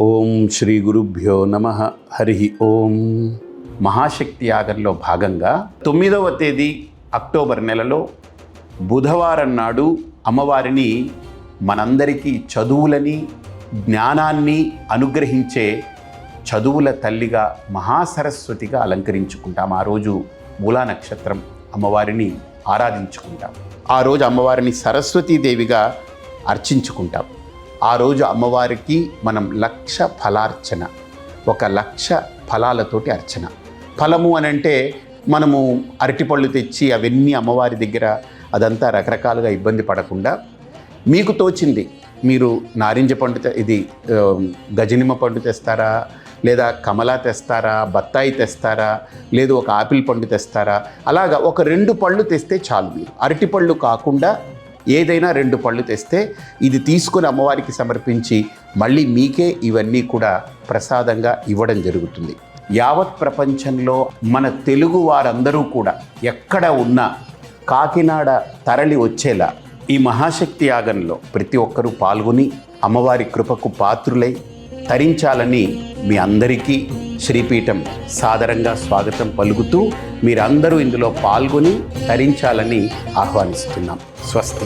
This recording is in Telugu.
ఓం శ్రీ గురుభ్యో నమ. హరి ఓం. మహాశక్తి యాగంలో భాగంగా తొమ్మిదవ తేదీ అక్టోబర్ నెలలో బుధవారం నాడు అమ్మవారిని మనందరికీ చదువులని జ్ఞానాన్ని అనుగ్రహించే చదువుల తల్లిగా మహాసరస్వతిగా అలంకరించుకుంటాం. ఆ రోజు మూలా నక్షత్రం అమ్మవారిని ఆరాధించుకుంటాం. ఆ రోజు అమ్మవారిని సరస్వతీదేవిగా అర్చించుకుంటాం. ఆ రోజు అమ్మవారికి మనం లక్ష ఫలార్చన ఒక లక్ష ఫలాలతోటి అర్చన. ఫలము అని అంటే మనము అరటిపళ్ళు తెచ్చి అవన్నీ అమ్మవారి దగ్గర అదంతా రకరకాలుగా ఇబ్బంది పడకుండా మీకు తోచింది. మీరు నారింజ పండు ఇది గజనిమ గజనిమ్మ పండు తెస్తారా? లేదా కమలా తెస్తారా? బత్తాయి తెస్తారా? లేదు ఒక ఆపిల్ పండు తెస్తారా? అలాగా ఒక రెండు పళ్ళు తెస్తే చాలు మీరు. అరటి పళ్ళు కాకుండా ఏదైనా రెండు పళ్ళు తెస్తే ఇది తీసుకుని అమ్మవారికి సమర్పించి మళ్ళీ మీకే ఇవన్నీ కూడా ప్రసాదంగా ఇవ్వడం జరుగుతుంది. యావత్ ప్రపంచంలో మన తెలుగు వారందరూ కూడా ఎక్కడ ఉన్నా కాకినాడ తరలి వచ్చేలా ఈ మహాశక్తి యాగంలో ప్రతి ఒక్కరూ పాల్గొని అమ్మవారి కృపకు పాత్రులై తరించాలని మీ అందరికీ శ్రీపీఠం సాదరంగా స్వాగతం పలుకుతూ మీరందరూ ఇందులో పాల్గొని తరించాలని ఆహ్వానిస్తున్నాం. స్వస్తి.